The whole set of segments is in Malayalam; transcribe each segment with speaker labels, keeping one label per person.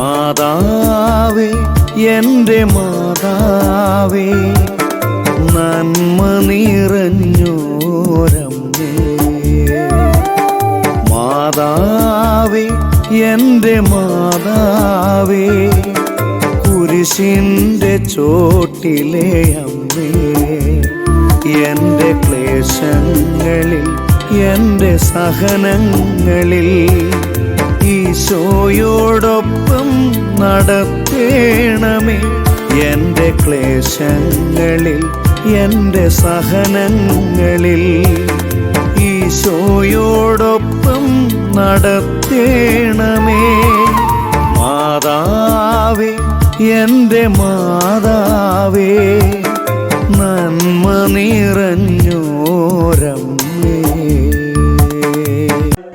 Speaker 1: മാതാവേ എന്റെ മാതാവേ നന്മ നിറഞ്ഞോരമ്മേ. മാതാവേ എന്റെ മാതാവേ കുരിശിന്റെ ചോട്ടിലെ അമ്മേ. എന്റെ ക്ലേശങ്ങളിൽ എന്റെ സഹനങ്ങളിൽ ഈശോയോടൊപ്പം നടത്തേണമേ. എന്റെ ക്ലേശങ്ങളിൽ എന്റെ സഹനങ്ങളിൽ ഈശോയോടൊപ്പം നടത്തേണമേ. മാതാവേ എന്റെ മാതാവേ നന്മ നിറഞ്ഞോരമ്മേ.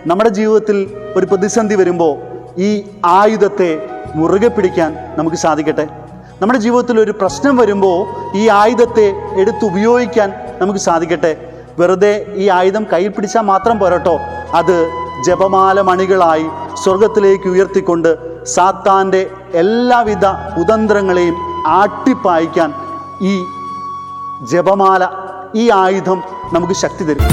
Speaker 2: നമ്മുടെ ജീവിതത്തിൽ ഒരു പ്രതിസന്ധി വരുമ്പോൾ ഈ ആയുധത്തെ മുറുകെ പിടിക്കാൻ നമുക്ക് സാധിക്കട്ടെ? നമ്മുടെ ജീവിതത്തിൽ ഒരു പ്രശ്നം വരുമ്പോൾ ഈ ആയുധത്തെ എടുത്തുപയോഗിക്കാൻ നമുക്ക് സാധിക്കട്ടെ? വെറുതെ ഈ ആയുധം കയ്യിൽ പിടിച്ചാൽ മാത്രം പോരട്ടോ. അത് ജപമാല മണികളായി സ്വർഗത്തിലേക്ക് ഉയർത്തിക്കൊണ്ട് സാത്താന്റെ എല്ലാവിധ കുതന്ത്രങ്ങളെയും ആട്ടിപ്പായിക്കാൻ ഈ ജപമാല ഈ ആയുധം നമുക്ക് ശക്തി തരും.